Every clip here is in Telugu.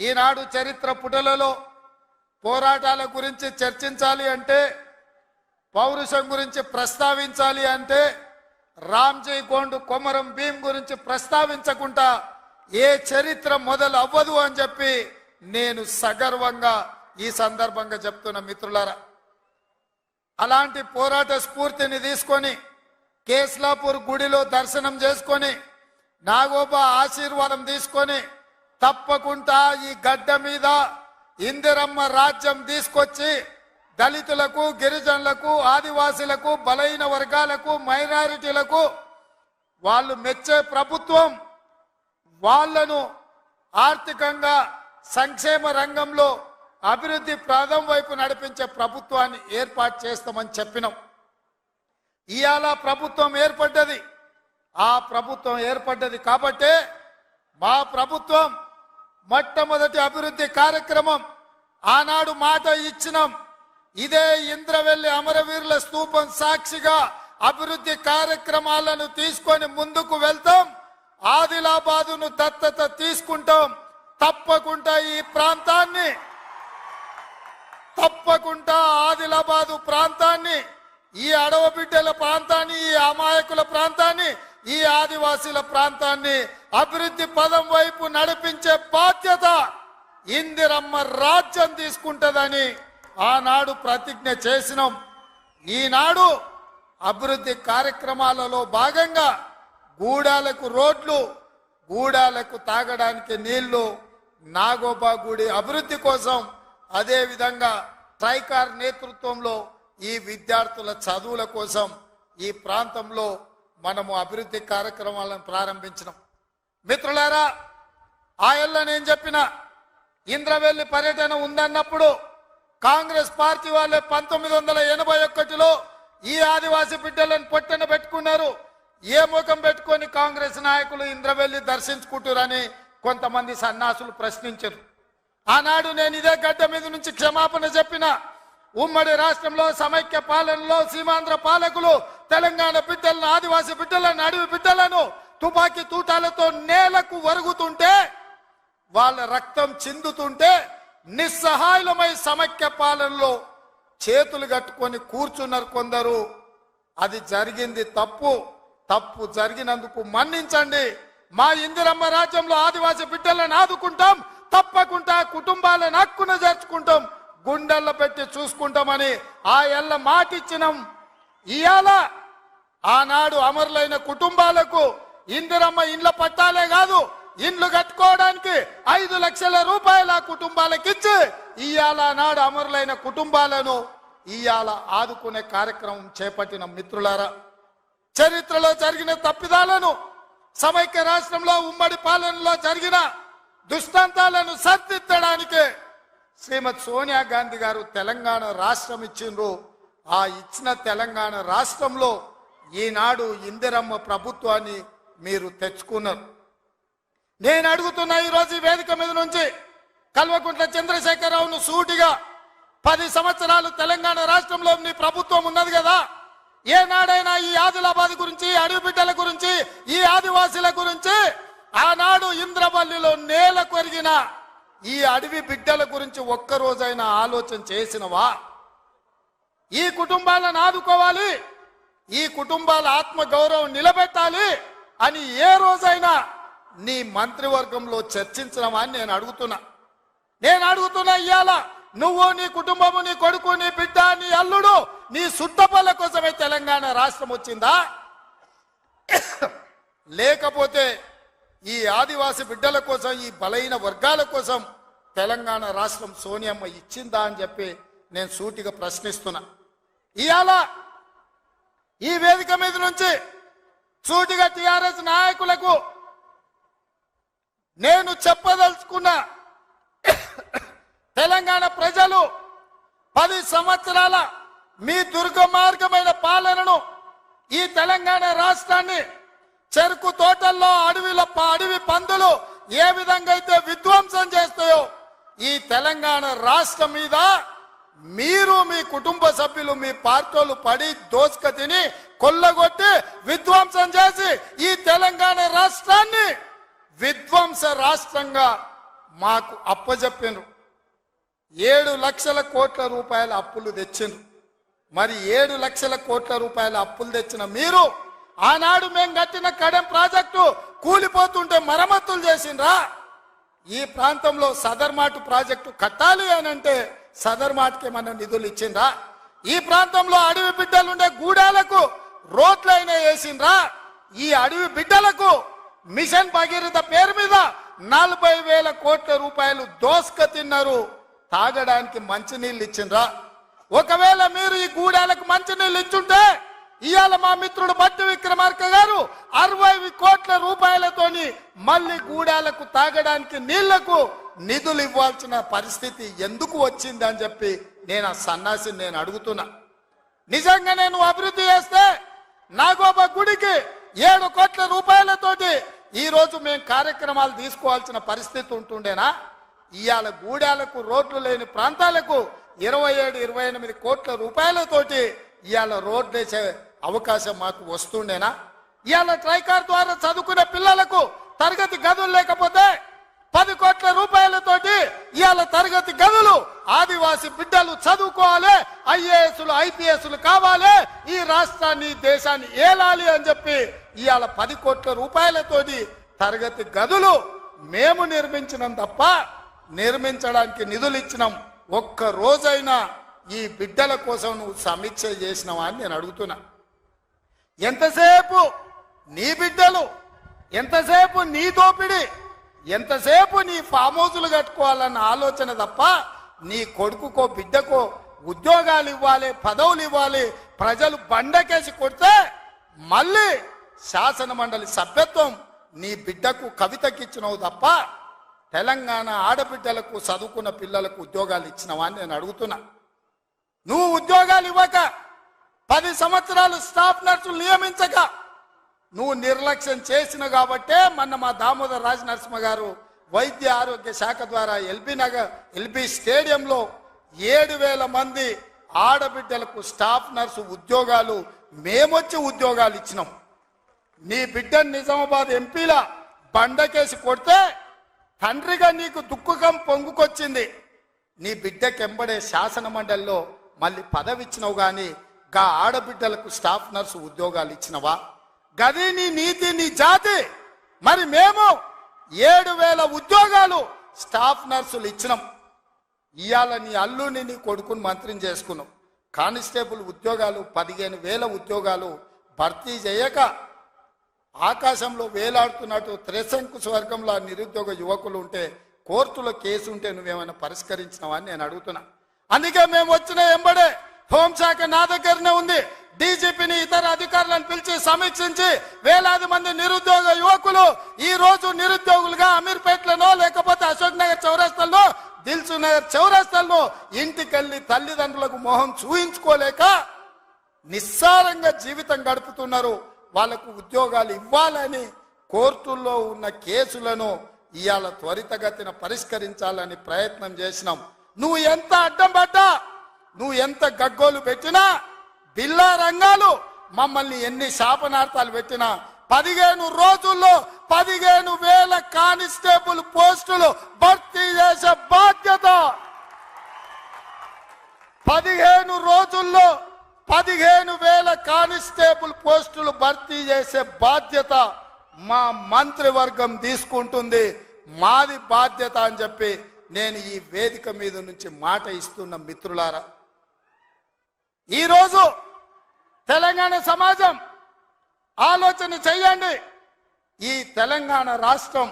ఈనాడు చరిత్ర పుటలలో పోరాటాల గురించి చర్చించాలి అంటే పౌరుషం గురించి ప్రస్తావించాలి అంటే రామ్జీ గోండు కొమరం భీం గురించి ప్రస్తావించకుండా ఏ చరిత్ర మొదలు అవ్వదు అని చెప్పి నేను సగర్వంగా ఈ సందర్భంగా చెప్తున్న మిత్రులారా. అలాంటి పోరాట స్ఫూర్తిని తీసుకొని కేస్లాపూర్ గుడిలో దర్శనం చేసుకొని నాగోబా ఆశీర్వాదం తీసుకొని తప్పకుండా ఈ గడ్డ మీద ఇందిరమ్మ రాజ్యం తీసుకొచ్చి దళితులకు గిరిజనులకు ఆదివాసులకు బలైన వర్గాలకు మైనారిటీలకు వాళ్ళు మెచ్చే ప్రభుత్వం. వాళ్ళను ఆర్థికంగా సంక్షేమ రంగంలో అభివృద్ధి ప్రాధం వైపు నడిపించే ప్రభుత్వాన్ని ఏర్పాటు చేస్తామని చెప్పినాం. ఇవాళ ప్రభుత్వం ఏర్పడ్డది. ఆ ప్రభుత్వం ఏర్పడ్డది కాబట్టే మా ప్రభుత్వం మొట్టమొదటి అభివృద్ధి కార్యక్రమం ఆనాడు మాట ఇచ్చినాం. ఇదే ఇంద్రవెల్లి అమరవీరుల స్తూపం సాక్షిగా అభివృద్ధి కార్యక్రమాలను తీసుకొని ముందుకు వెళ్తాం. ఆదిలాబాదును దత్తత తీసుకుంటాం. తప్పకుండా ఈ ప్రాంతాన్ని తప్పకుండా ఆదిలాబాదు ప్రాంతాన్ని ఈ అడవ బిడ్డల ప్రాంతాన్ని ఈ అమాయకుల ప్రాంతాన్ని ఈ ఆదివాసీల ప్రాంతాన్ని అభివృద్ధి పదం వైపు నడిపించే బాధ్యత ఇందిరమ్మ రాజ్యం తీసుకుంటుందని ఆనాడు ప్రతిజ్ఞ చేసినాం. ఈనాడు అభివృద్ధి కార్యక్రమాలలో భాగంగా గూడాలకు రోడ్లు గూడాలకు తాగడానికి నీళ్ళు నాగోబా గుడి అభివృద్ధి కోసం అదేవిధంగా ట్రైకార్ నేతృత్వంలో ఈ విద్యార్థుల చదువుల కోసం ఈ ప్రాంతంలో మనము అభివృద్ధి కార్యక్రమాలను ప్రారంభించినాం. మిత్రులారా ఆయల్ల నేను చెప్పిన ఇంద్రవెల్లి పర్యటన ఉందన్నప్పుడు కాంగ్రెస్ పార్టీ వాళ్ళే పంతొమ్మిది వందల ఎనభై ఒకటిలో ఈ ఆదివాసి బిడ్డలను పొట్టన పెట్టుకున్నారు. ఏ ముఖం పెట్టుకొని కాంగ్రెస్ నాయకులు ఇంద్రవెల్లి దర్శించుకుంటురని కొంతమంది సన్నాసులు ప్రశ్నించారు. ఆనాడు నేను ఇదే గడ్డ మీద నుంచి క్షమాపణ చెప్పిన ఉమ్మడి రాష్ట్రంలో సమైక్య పాలనలో సీమాంధ్ర పాలకులు తెలంగాణ బిడ్డలను ఆదివాసి బిడ్డలను అడవి బిడ్డలను తుపాకీ తూటాలతో నేలకు వరుగుతుంటే వాళ్ళ రక్తం చిందుతుంటే నిస్సహాయులమై సమైక్య పాలనలో చేతులు కట్టుకొని కూర్చున్నారు కొందరు. అది జరిగింది తప్పు. తప్పు జరిగినందుకు మన్నించండి. మా ఇందిరమ్మ రాజ్యంలో ఆదివాసీ బిడ్డలను ఆదుకుంటాం. తప్పకుండా కుటుంబాలను హక్కున చేర్చుకుంటాం. గుండెల్లో పెట్టి చూసుకుంటామని ఆ ఎల్ల మాటిచ్చినాం. ఇయాల ఆనాడు అమరులైన కుటుంబాలకు ఇందిరమ్మ ఇండ్ల పట్టాలే కాదు ఇండ్లు కట్టుకోవడానికి ఐదు లక్షల రూపాయల ఆ కుటుంబాలకు ఇచ్చి ఇయాల నాడు అమరులైన కుటుంబాలను ఇయాల ఆదుకునే కార్యక్రమం చేపట్టిన మిత్రులారా. చరిత్రలో జరిగిన తప్పిదాలను సమైక్య రాష్ట్రంలో ఉమ్మడి పాలనలో జరిగిన దుష్టాంతాలను సర్దిద్దడానికే శ్రీమతి సోనియా గాంధీ గారు తెలంగాణ రాష్ట్రం ఇచ్చిండ్రు. ఆ ఇచ్చిన తెలంగాణ రాష్ట్రంలో ఈనాడు ఇందిరమ్మ ప్రభుత్వాన్ని మీరు తెచ్చుకున్నారు. నేను అడుగుతున్న ఈరోజు ఈ వేదిక మీద నుంచి కల్వకుంట్ల చంద్రశేఖరరావును సూటిగా పది సంవత్సరాలు తెలంగాణ రాష్ట్రంలో నీ ప్రభుత్వం ఉన్నది కదా. ఏనాడైనా ఈ ఆదిలాబాద్ గురించి అడవి బిడ్డల గురించి ఈ ఆదివాసీల గురించి ఆనాడు ఇంద్రవల్లిలో నేల కొరిగిన ఈ అడవి బిడ్డల గురించి ఒక్కరోజైనా ఆలోచన చేసినవా? ఈ కుటుంబాలను ఆదుకోవాలి. ఈ కుటుంబాల ఆత్మగౌరవం నిలబెట్టాలి. అని ఏ రోజైనా నీ మంత్రివర్గంలో చర్చించడమా అని నేను అడుగుతున్నా. నేను అడుగుతున్నా ఇవాళ నువ్వు నీ కుటుంబము నీ కొడుకు నీ బిడ్డ నీ అల్లుడు నీ సుట్టపల్ల కోసమే తెలంగాణ రాష్ట్రం వచ్చిందా? లేకపోతే ఈ ఆదివాసి బిడ్డల కోసం ఈ బలైన వర్గాల కోసం తెలంగాణ రాష్ట్రం సోనియమ్మ ఇచ్చిందా అని చెప్పి నేను సూటిగా ప్రశ్నిస్తున్నా. ఇవాళ ఈ వేదిక మీద నుంచి సూటిగా టిఆర్ఎస్ నాయకులకు నేను చెప్పదలుచుకున్న తెలంగాణ ప్రజలు పది సంవత్సరాల మీ దుర్గమార్గమైన పాలనను ఈ తెలంగాణ రాష్ట్రాన్ని చెరుకు తోటల్లో అడవిల ప- అడవి పందులు ఏ విధంగా అయితే విధ్వంసం చేస్తాయో ఈ తెలంగాణ రాష్ట్రం మీద మీరు మీ కుటుంబ సభ్యులు మీ పార్టీలు పడి దోసుక తిని కొల్లగొట్టి విధ్వంసం చేసి ఈ తెలంగాణ రాష్ట్రాన్ని విధ్వంస రాష్ట్రంగా మాకు అప్పజెప్పిండ్రు ఏడు లక్షల కోట్ల రూపాయల అప్పులు తెచ్చిండ్రు. మరి ఏడు లక్షల కోట్ల రూపాయల అప్పులు తెచ్చిన మీరు ఆనాడు మేము కట్టిన కడెం ప్రాజెక్టు కూలిపోతుంటే మరమ్మతులు చేసిండ్రా. ఈ ప్రాంతంలో సదర్మాటు ప్రాజెక్టు కట్టాలి అని అంటే సదర్మాట్కి మనం నిధులు ఇచ్చిండ్రా? ఈ ప్రాంతంలో అడవి బిడ్డలుండే గూడాలకు రోడ్లైనా వేసిండ్రా? ఈ అడవి బిడ్డలకు మిషన్ భగీరథ పేరు మీద నలభై వేల కోట్ల రూపాయలు దోసుక తిన్నారు. తాగడానికి మంచినీళ్ళు ఇచ్చిండ్రా? ఒకవేళ మీరు ఈ గూడాలకు మంచినీళ్ళు ఇచ్చుంటే ఇవాళ మా మిత్రుడు బట్టి విక్రమార్క గారు అరవై కోట్ల రూపాయలతోని మళ్ళీ గూడాలకు తాగడానికి నీళ్ళకు నిధులు ఇవ్వాల్సిన పరిస్థితి ఎందుకు వచ్చింది అని చెప్పి నేను ఆ సన్నాసిని నేను అడుగుతున్నా. నిజంగా నేను అభివృద్ధి చేస్తే నాగోబ గుడికి ఏడు కోట్ల రూపాయలతోటి ఈ రోజు మేము కార్యక్రమాలు తీసుకోవాల్సిన పరిస్థితి ఉంటుండేనా? ఇవాళ గూడాలకు రోడ్లు లేని ప్రాంతాలకు ఇరవై ఏడు ఇరవై ఎనిమిది కోట్ల రూపాయలతోటి ఇవాళ రోడ్లు వేసే అవకాశం మాకు వస్తుండేనా? ఇవాళ ట్రైకార్ ద్వారా చదువుకునే పిల్లలకు తరగతి గదులు లేకపోతే పది కోట్ల రూపాయలతోటి ఇవాళ తరగతి గదులు ఆదివాసి బిడ్డలు చదువుకోవాలి ఐఏఎస్లు ఐపీఎస్లు కావాలి ఈ రాష్ట్రాన్ని దేశాన్ని ఏలాలి అని చెప్పి ఇవాళ పది కోట్ల రూపాయలతోటి తరగతి గదులు మేము నిర్మించినాం తప్ప నిర్మించడానికి నిధులు ఇచ్చినాం. ఒక్క రోజైనా ఈ బిడ్డల కోసం నువ్వు సమీక్ష చేసినావా అని నేను అడుగుతున్నా. ఎంతసేపు నీ బిడ్డలు ఎంతసేపు నీ దోపిడి ఎంతసేపు నీ ఫామ్ హౌసులు కట్టుకోవాలన్న ఆలోచన తప్ప నీ కొడుకుకో బిడ్డకో ఉద్యోగాలు ఇవ్వాలి పదవులు ఇవ్వాలి ప్రజలు బండకేసి కొడితే మళ్ళీ శాసన మండలి సభ్యత్వం నీ బిడ్డకు కవితకిచ్చినవు తప్ప తెలంగాణ ఆడబిడ్డలకు చదువుకున్న పిల్లలకు ఉద్యోగాలు ఇచ్చినవా అని నేను అడుగుతున్నా. నువ్వు ఉద్యోగాలు ఇవ్వక పది సంవత్సరాలు స్టాఫ్ నర్సులు నియమించక నువ్వు నిర్లక్ష్యం చేసిన కాబట్టే మొన్న మా దామోదర్ రాజ నరసింహ గారు వైద్య ఆరోగ్య శాఖ ద్వారా ఎల్బీ నగర్ ఎల్బీ స్టేడియంలో ఏడు వేల మంది ఆడబిడ్డలకు స్టాఫ్ నర్సు ఉద్యోగాలు మేమొచ్చి ఉద్యోగాలు ఇచ్చినాం. నీ బిడ్డ నిజామాబాద్ ఎంపీల బండకేసి కొడితే తండ్రిగా నీకు దుఃఖకం పొంగుకొచ్చింది. నీ బిడ్డకెంబడే శాసన మండలిలో మళ్ళీ పదవి ఇచ్చినావు కానీ గా ఆడబిడ్డలకు స్టాఫ్ నర్సు ఉద్యోగాలు ఇచ్చినవా? గది నీ నీతి నీ జాతి. మరి మేము ఏడు వేల ఉద్యోగాలు స్టాఫ్ నర్సులు ఇచ్చినాం. ఇవాళ నీ అల్లుని నీ కొడుకుని మంత్రిని చేసుకున్నాం. కానిస్టేబుల్ ఉద్యోగాలు పదిహేను వేల ఉద్యోగాలు భర్తీ చేయక ఆకాశంలో వేలాడుతున్నట్టు త్రిశంకు స్వర్గంలో నిరుద్యోగ యువకులు ఉంటే కోర్టులో కేసు ఉంటే నువ్వేమైనా పరిష్కరించినావా అని నేను అడుగుతున్నా. అందుకే మేము వచ్చిన ఎంబడే హోంశాఖ నా దగ్గరనే ఉంది. డీజీపీని ఇతర అధికారులను పిలిచి సమీక్షించి వేలాది మంది నిరుద్యోగ యువకులు ఈ రోజు నిరుద్యోగులుగా అమీర్పేట్లను లేకపోతే అశోక్ నగర్ చౌరస్తల్లో దిల్సు నగర్ చౌరస్తల్లో ఇంటికెళ్ళి తల్లిదండ్రులకు మొహం చూయించుకోలేక నిస్సారంగా జీవితం గడుపుతున్నారు. వాళ్ళకు ఉద్యోగాలు ఇవ్వాలని కోర్టుల్లో ఉన్న కేసులను ఇవాళ త్వరితగతిన పరిష్కరించాలని ప్రయత్నం చేసినాం. నువ్వు ఎంత అడ్డం పడ్డా? నువ్వు ఎంత గగ్గోలు పెట్టినా బిల్లా రంగాలు మమ్మల్ని ఎన్ని శాపనార్థాలు పెట్టినా పదిహేను రోజుల్లో పదిహేను వేల కానిస్టేబుల్ పోస్టులు భర్తీ చేసే బాధ్యత. పదిహేను రోజుల్లో పదిహేను వేల కానిస్టేబుల్ పోస్టులు భర్తీ చేసే బాధ్యత మా మంత్రివర్గం తీసుకుంటుంది. మాది బాధ్యత అని చెప్పి నేను ఈ వేదిక మీద నుంచి మాట ఇస్తున్న మిత్రులారా ఈరోజు తెలంగాణ సమాజం ఆలోచన చేయండి. ఈ తెలంగాణ రాష్ట్రం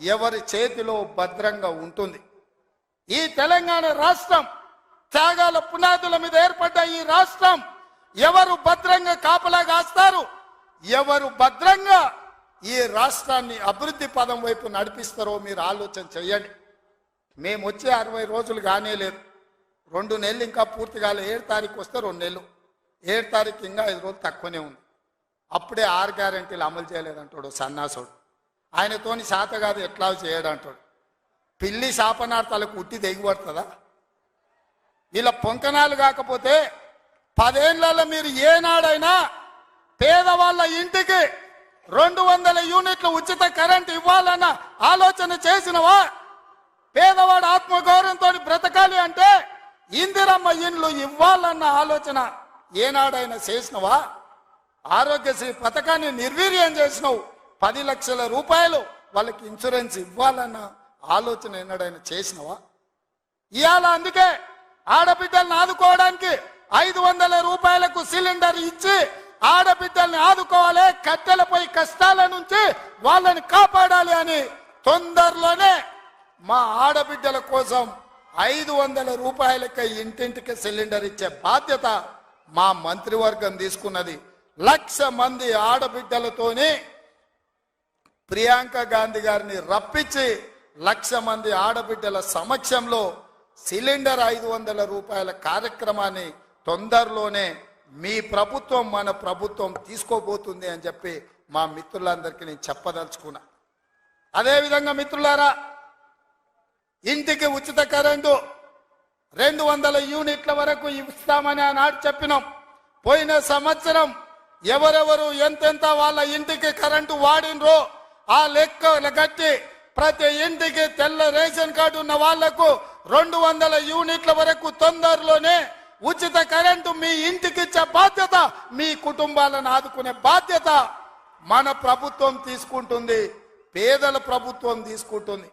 ఎవరి చేతిలో భద్రంగా ఉంటుంది? ఈ తెలంగాణ రాష్ట్రం త్యాగాల పునాదుల మీద ఏర్పడ్డ ఈ రాష్ట్రం ఎవరు భద్రంగా కాపలా కాస్తారు? ఎవరు భద్రంగా ఈ రాష్ట్రాన్ని అభివృద్ధి పదం వైపు నడిపిస్తారో మీరు ఆలోచన చేయండి. మేము వచ్చే అరవై రోజులు కానే లేదు రెండు నెలలు ఇంకా పూర్తి కాలే. ఏడు తారీఖు వస్తే రెండు నెలలు. ఏడు తారీఖు ఇంకా ఐదు రోజులు తక్కువనే ఉంది. అప్పుడే ఆరు గ్యారంటీలు అమలు చేయలేదంటాడు సన్నాసుడు. ఆయనతోని శాత కాదు ఎట్లా చేయడంటాడు. పిల్లి శాపనార్థాలకు ఉట్టి దిగిపడుతుందా వీళ్ళ పొంకనాలు కాకపోతే పదేళ్ళలో మీరు ఏనాడైనా పేదవాళ్ళ ఇంటికి రెండు వందల యూనిట్లు ఉచిత కరెంట్ ఇవ్వాలన్న ఆలోచన చేసినవా? పేదవాడు ఆత్మగౌరవంతో బ్రతకాలి అంటే ఇందిరమ్మ ఇండ్లు ఇవ్వాలన్న ఆలోచన ఏనాడైనా చేసినవా? ఆరోగ్యశ్రీ పథకాన్ని నిర్వీర్యం చేసినావు. పది లక్షల రూపాయలు వాళ్ళకి ఇన్సూరెన్స్ ఇవ్వాలన్న ఆలోచన ఎన్నడైనా చేసినవా? ఇవాళ అందుకే ఆడబిడ్డల్ని ఆదుకోవడానికి ఐదు వందల రూపాయలకు సిలిండర్ ఇచ్చి ఆడబిడ్డల్ని ఆదుకోవాలి కట్టెలపై కష్టాల నుంచి వాళ్ళని కాపాడాలి అని తొందరలోనే మా ఆడబిడ్డల కోసం ఐదు వందల రూపాయలకి ఇంటింటికి సిలిండర్ ఇచ్చే బాధ్యత మా మంత్రివర్గం తీసుకున్నది. లక్ష మంది ఆడబిడ్డలతోనే ప్రియాంక గాంధీ గారిని రప్పించి లక్ష మంది ఆడబిడ్డల సమక్షంలో సిలిండర్ ఐదు వందల రూపాయల కార్యక్రమాన్ని తొందరలోనే మీ ప్రభుత్వం మన ప్రభుత్వం తీసుకోబోతుంది అని చెప్పి మా మిత్రులందరికీ నేను చెప్పదలుచుకున్నా. అదేవిధంగా మిత్రులారా ఇంటికి ఉచిత కరెంటు రెండు వందల యూనిట్ల వరకు ఇస్తామని ఆనాడు చెప్పినాం. పోయిన సంవత్సరం ఎవరెవరు ఎంతెంత వాళ్ళ ఇంటికి కరెంటు వాడినరో ఆ లెక్క కట్టి ప్రతి ఇంటికి తెల్ల రేషన్ కార్డు ఉన్న వాళ్ళకు రెండు వందల యూనిట్ల వరకు తొందరలోనే ఉచిత కరెంటు మీ ఇంటికి ఇచ్చే బాధ్యత మీ కుటుంబాలను ఆదుకునే బాధ్యత మన ప్రభుత్వం తీసుకుంటుంది పేదల ప్రభుత్వం తీసుకుంటుంది.